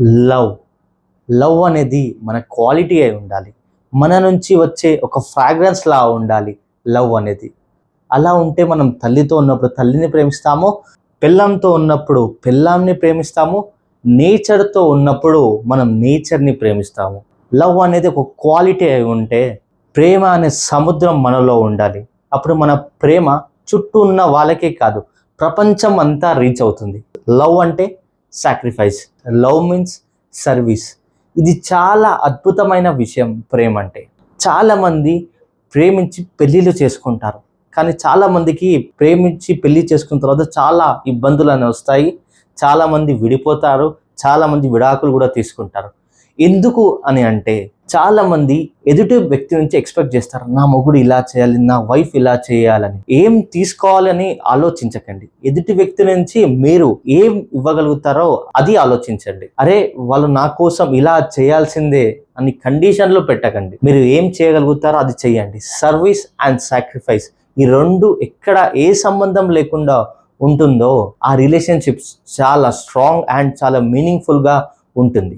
Love. Love అనేది మన quality అయి ఉండాలి. మన నుంచి వచ్చే ఒక ఫ్రాగ్రెన్స్ లా ఉండాలి లవ్ అనేది. అలా ఉంటే మనం తల్లితో ఉన్నప్పుడు తల్లిని ప్రేమిస్తాము పిల్లంతో ఉన్నప్పుడు పిల్లాంని ప్రేమిస్తాము నేచర్తో ఉన్నప్పుడు మనం నేచర్ని ప్రేమిస్తాము. లవ్ అనేది ఒక క్వాలిటీ అయి ఉంటే ప్రేమ అనే సముద్రం మనలో ఉండాలి. అప్పుడు మన ప్రేమ చుట్టూ ఉన్న వాళ్ళకే కాదు ప్రపంచం అంతా రీచ్ అవుతుంది. లవ్ అంటే సాక్రిఫైస్ లవ్ మీన్స్ సర్వీస్ ఇది చాలా అద్భుతమైన విషయం ప్రేమ అంటే చాలామంది ప్రేమించి పెళ్ళిళ్ళు చేసుకుంటారు. కానీ చాలామందికి ప్రేమించి పెళ్ళి చేసుకున్న తర్వాత చాలా ఇబ్బందులు అనేవి వస్తాయి. చాలామంది విడిపోతారు. చాలామంది విడాకులు కూడా తీసుకుంటారు. ఎందుకు అని అంటే చాలామంది ఎదుటి వ్యక్తి నుంచి ఎక్స్పెక్ట్ చేస్తారు నా మొగుడు ఇలా చేయాలి నా వైఫ్ ఇలా చేయాలని. ఏం తీసుకోవాలని ఆలోచించకండి. ఎదుటి వ్యక్తి నుంచి మీరు ఏం ఇవ్వగలుగుతారో అది ఆలోచించండి. అరే వాళ్ళు నా కోసం ఇలా చేయాల్సిందే అని కండిషన్లో పెట్టకండి. మీరు ఏం చేయగలుగుతారో అది చేయండి. సర్వీస్ అండ్ సాక్రిఫైస్ ఈ రెండు ఎక్కడ ఏ సంబంధం లేకుండా ఉంటుందో ఆ రిలేషన్షిప్స్ చాలా స్ట్రాంగ్ అండ్ చాలా మీనింగ్ఫుల్గా ఉంటుంది.